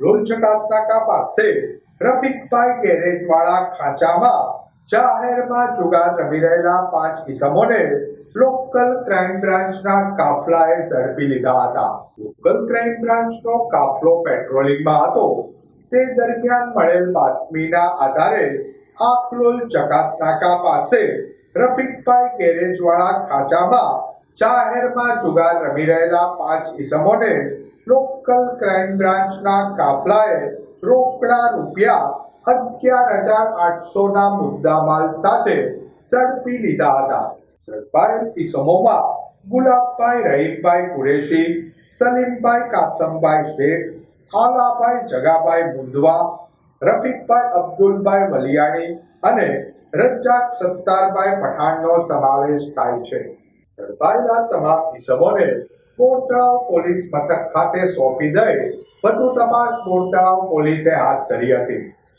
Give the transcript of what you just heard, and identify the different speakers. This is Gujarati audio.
Speaker 1: લોલચકાત કા પાસે રફીકભાઈ ગેરેજવાળા ખાંચામાં જાહેરમાં જુગાર રમી રહેલા પાંચ ઇસમોને લોકલ ક્રાઇમ બ્રાન્ચના કાફલાએ ઝડપી લીધા હતા. લોકલ ક્રાઇમ બ્રાન્ચનો કાફલો પેટ્રોલિંગમાં હતો. તે દરમિયાન મળેલ બાતમીના આધારે આખલોલ ચકાત નાકા પાસે રફીકભાઈ ગેરેજવાળા ખાંચામાં જાહેરમાં જુગાર રમી રહેલા પાંચ ઇસમોને લોકલ ક્રાઇમ બ્રાન્ચના કાફલાએ રોકડા રૂપિયા અગિયાર હજાર આઠસોના મુદ્દામાલ સાથે ઝડપી લીધા હતા. ઝડપાયેલ ઇસમોમાં ગુલાબભાઈ રહીમભાઈ કુરેશી, સલીમભાઈ કાસમભાઈ શેખ, આલાભાઈ જગાભાઈ મુંદવા રફીકભાઈ અબ્દુલભાઈ વલિયાણી અને રજાક સત્તારભાઈ પઠાણનો સમાવેશ થાય છે. ઝડપાયેલા પોલીસ મથક ખાતે સોંપી દઈ વધુ તપાસ બોર પોલીસે હાથ ધરી હતી.